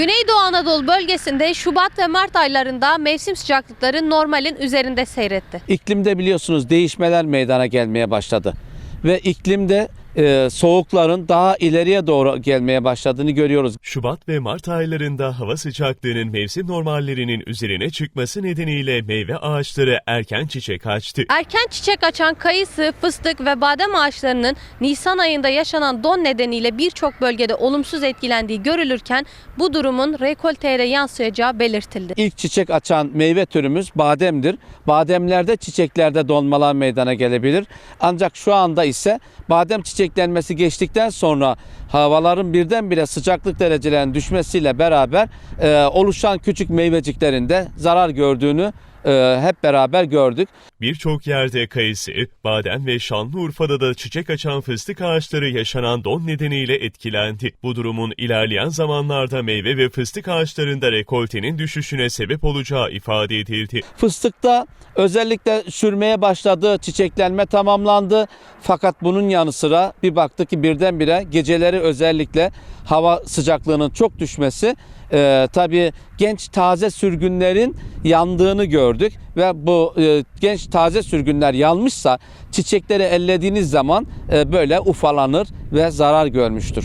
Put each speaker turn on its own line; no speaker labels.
Güneydoğu Anadolu bölgesinde Şubat ve Mart aylarında mevsim sıcaklıkları normalin üzerinde seyretti.
İklimde biliyorsunuz değişmeler meydana gelmeye başladı. Ve iklimde e, soğukların daha ileriye doğru gelmeye başladığını görüyoruz.
Şubat ve Mart aylarında hava sıcaklığının mevsim normallerinin üzerine çıkması nedeniyle meyve ağaçları erken çiçek açtı.
Erken çiçek açan kayısı, fıstık ve badem ağaçlarının Nisan ayında yaşanan don nedeniyle birçok bölgede olumsuz etkilendiği görülürken bu durumun rekolteye de yansıyacağı belirtildi.
İlk çiçek açan meyve türümüz bademdir. Bademlerde çiçeklerde donmalar meydana gelebilir. Ancak şu anda ise badem çiçeklenmesi geçtikten sonra havaların birdenbire sıcaklık derecelerinin düşmesiyle beraber e, oluşan küçük meyveciklerinde zarar gördüğünü e, hep beraber gördük.
Birçok yerde kayısı, badem ve Şanlıurfa'da da çiçek açan fıstık ağaçları yaşanan don nedeniyle etkilendi. Bu durumun ilerleyen zamanlarda meyve ve fıstık ağaçlarında rekoltenin düşüşüne sebep olacağı ifade edildi.
Fıstıkta özellikle sürmeye başladı, çiçeklenme tamamlandı. Fakat bunun yanı sıra bir baktı ki birdenbire geceleri özellikle hava sıcaklığının çok düşmesi e, tabii genç taze sürgünlerin yandığını gördük ve bu e, genç taze sürgünler yanmışsa çiçekleri ellediğiniz zaman e, böyle ufalanır ve zarar görmüştür.